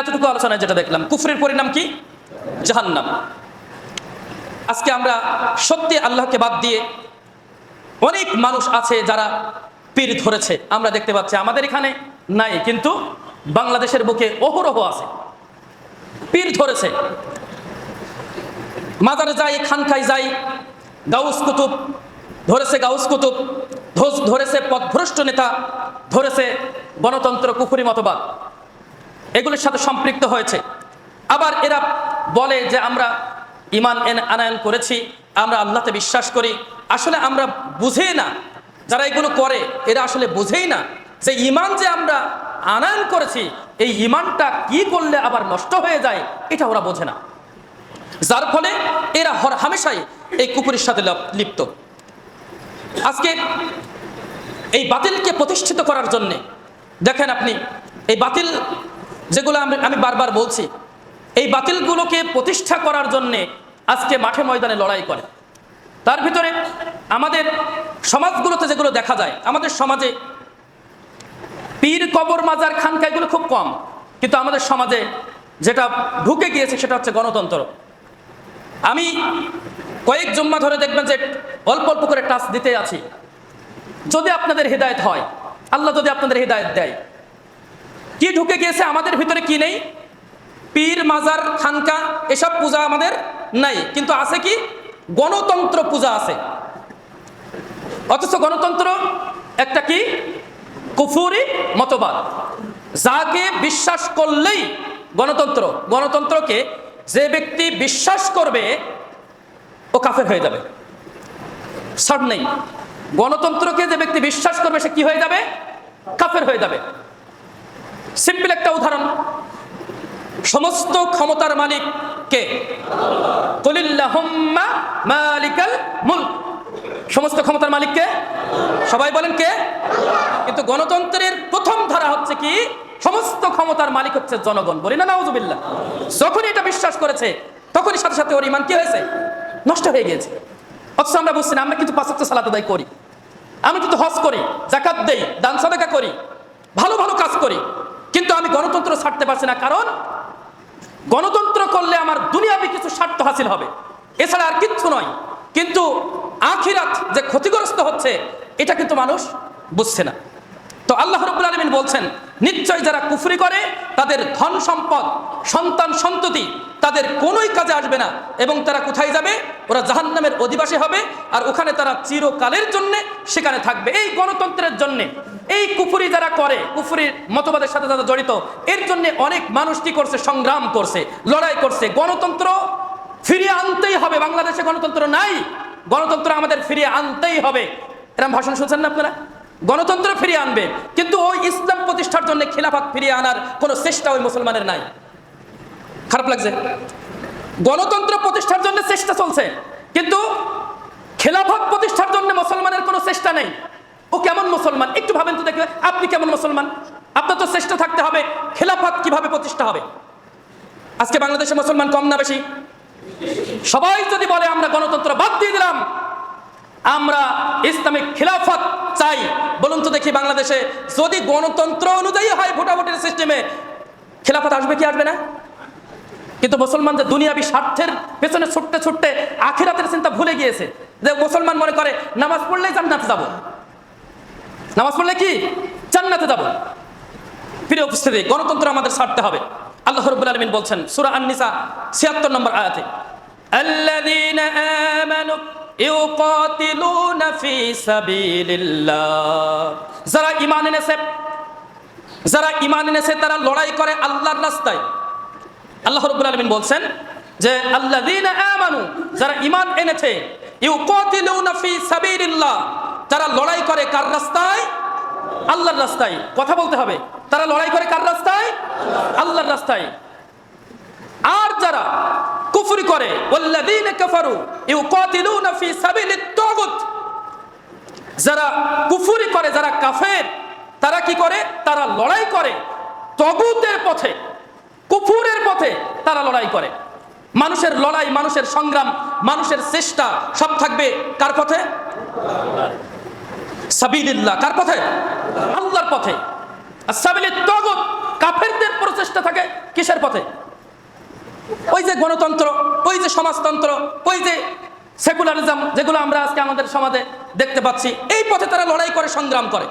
এতটুকু আলোচনায় যেটা দেখলাম। কুফরের পরিণাম কি? জাহান্নাম। আজকে আমরা সত্যি আল্লাহকে বাদ দিয়ে অনেক মানুষ আছে যারা পীর ধরেছে। আমরা দেখতে পাচ্ছি আমাদের এখানে নাই, কিন্তু বাংলাদেশের বুকে অহরহ আছে। পীর ধরেছে। মাজারে যাই খানখাই যাই, গাউস কুতুব ধরেছে, গাউস কুতুব ধরেছে, পথভ্রষ্ট নেতা ধরেছে, গণতন্ত্র কুফুরি মতবাদ। এগুলির সাথে সম্পৃক্ত হয়েছে। আবার এরা বলে যে আমরা ইমান এন- আনায়ন করেছি, আমরা আল্লাহতে বিশ্বাস করি। আসলে আমরা বুঝেই না যারা এগুলো করে, এরা আসলে বুঝেই না যে ইমান যে আমরা আনায়ন করেছি, এই ইমানটা কি করলে আবার নষ্ট হয়ে যায়, এটা ওরা বোঝে না। যার ফলে এরা হর হামেশাই এই কুকুরের সাথে লপ- লিপ্ত। আজকে এই বাতিলকে প্রতিষ্ঠিত করার জন্যে, দেখেন আপনি, এই বাতিল যেগুলো আমি বারবার বলছি, এই বাতিলগুলোকে প্রতিষ্ঠা করার জন্যে আজকে মাঠে ময়দানে লড়াই করে। তার ভিতরে আমাদের সমাজগুলোতে যেগুলো দেখা যায়, আমাদের সমাজে পীর কবর মাজার খানকা এগুলো খুব কম, কিন্তু আমাদের সমাজে যেটা ঢুকে গিয়েছে সেটা হচ্ছে গণতন্ত্র। আমি কয়েক জম্মা ধরে দেখবেন যে অল্প অল্প করে টাচ দিতে আছি। যদি আপনাদের হৃদায়ত হয়, আল্লাহ যদি আপনাদের হৃদায়ত দেয় কি ঢুকে গিয়েছে? আমাদের ভিতরে কি নেই? পীর, মাজার, খানকা, এসব পূজা আমাদের নাই। কিন্তু আছে কি? গণতন্ত্র পূজা আছে। অথচ গণতন্ত্র একটা কি? কুফুরি মতবাদ। যাকে বিশ্বাস করলেই গণতন্ত্র। গণতন্ত্রকে যে ব্যক্তি বিশ্বাস করবে, ও কাফের হয়ে যাবে। শর্ট নেই। গণতন্ত্রকে যে ব্যক্তি বিশ্বাস করবে, সে কি হয়ে যাবে? কাফের হয়ে যাবে। সিম্পল একটা উদাহরণ। সমস্ত ক্ষমতার মালিক কে? কলিল্লাহুম্মা মালিকাল মুলক। সমস্ত ক্ষমতার মালিক কে? সবাই বলেন কে? কিন্তু গণতন্ত্রের প্রথম ধারা হচ্ছে কি? সমস্ত ক্ষমতার মালিক হচ্ছে জনগণ। বলি না, নাউজুবিল্লাহ। যখনই এটা বিশ্বাস করেছে, তখনই সাথে সাথে ওর ইমান কি হয়েছে? নষ্ট হয়ে গিয়েছে। অথচ আমরা বুঝছি না, আমরা কিন্তু পাঁচক্ত সালাত আদায় করি। আমি কিন্তু হজ করি জাকাত দেই, দান সাদাকা করি, ভালো ভালো কাজ করি। কিন্তু আমি গণতন্ত্র ছাড়তে পারছি না, কারণ গণতন্ত্র করলে আমার দুনিয়াবি কিছু স্বার্থ হাসিল হবে। এছাড়া আর কিচ্ছু নয়, কিন্তু আখিরাত যে ক্ষতিগ্রস্ত হচ্ছে, এটা কিন্তু মানুষ বুঝছে না। তো আল্লাহ রবুল আলমিন বলছেন নিশ্চয় যারা কুফরি করে, তাদের ধন সম্পদ, সন্তান সন্ততি তাদের কোনোই কাজে আসবে না। এবং তারা কোথায় যাবে? ওরা জাহান্নামের অধিবাসী হবে আর ওখানে তারা চিরকালের জন্য সেখানে থাকবে। এই গণতন্ত্রের জন্যে, এই কুফুরি যারা করে, কুফুরির মতবাদের সাথে যারা জড়িত, এর জন্য অনেক মানুষ কি করছে? সংগ্রাম করছে, লড়াই করছে। গণতন্ত্র ফিরিয়ে আনতেই হবে। বাংলাদেশে গণতন্ত্র নাই। গণতন্ত্র আমাদের ফিরিয়ে আনতেই হবে। এরকম ভাষণ শুনছেন না আপনারা? গণতন্ত্র ফিরিয়ে আনবে। কিন্তু ওই ইসলাম প্রতিষ্ঠার জন্য খিলাফাত ফিরিয়ে আনার কোনো চেষ্টা ওই মুসলমানের নাই। খারাপ লাগছে। গণতন্ত্র প্রতিষ্ঠার জন্য চেষ্টা চলছে, কিন্তু খেলাফত প্রতিষ্ঠার জন্য মুসলমানের কোনো চেষ্টা নেই। ও কেমন মুসলমান? একটু ভাবেন তো দেখবে আপনি কেমন মুসলমান? আপনার তো চেষ্টা থাকতে হবে, খেলাফত কীভাবে প্রতিষ্ঠা হবে? আজকে বাংলাদেশে মুসলমান কম না বেশি? সবাই যদি বলে, আমরা গণতন্ত্র বাদ দিয়ে দিলাম, আমরা ইসলামিক খিলাফত চাই। বলুন তো দেখি বাংলাদেশে যদি গণতন্ত্র অনুযায়ী হয় ভোটাভুটির সিস্টেমে, খেলাফত আসবে কি আসবে না? কিন্তু মুসলমান যে দুনিয়াবি স্বার্থের পেছনে ছুটতে ছুটতে আখিরাতের চিন্তা ভুলে গিয়েছে যে মুসলমান মনে করে নামাজ পড়লেই জান্নাতে যাব নামাজ পড়লে কি জান্নাতে যাব প্রিয় উপস্থিতি গণতন্ত্র আমাদের ছাড়তে হবে আল্লাহ রব্বুল আলমিন বলছেন সুরা আননিসা ছিয়াত্তর নম্বর আয়াতে الذين آمنوا يقاتلون في سبيل الله যারা ঈমান এনেছে যারা ঈমান এনেছে তারা লড়াই করে আল্লাহর রাস্তায় আল্লাহ রব্বুল আলমিন বলছেন যে, আল্লাযীনা আমানু, যারা ইমান এনেছে তারা লড়াই করে কার রাস্তায়? আল্লাহর রাস্তায়। কথা বলতে হবে। তারা লড়াই করে কার রাস্তায়? আল্লাহর রাস্তায়। আর যারা কুফরি করে কাফারু যারা কুফরি করে, যারা কাফের, তারা কি করে? তারা লড়াই করে তগুতের পথে। পথে তারা লড়াই করে। মানুষের লড়াই, মানুষের সংগ্রাম, মানুষের চেষ্টা সব থাকবে কার পথে? কার পথে? আল্লাহর পথে। কাফেরদের প্রচেষ্টা থাকে কিসের পথে? ওই যে গণতন্ত্র, ওই যে সমাজতন্ত্র, ওই যে সেকুলারিজম যেগুলো আমরা আজকে আমাদের সমাজে দেখতে পাচ্ছি, এই পথে তারা লড়াই করে, সংগ্রাম করে।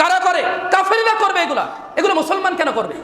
কারা করে? কাফেরিরা করবে এগুলা। এগুলো মুসলমান কেন করবে?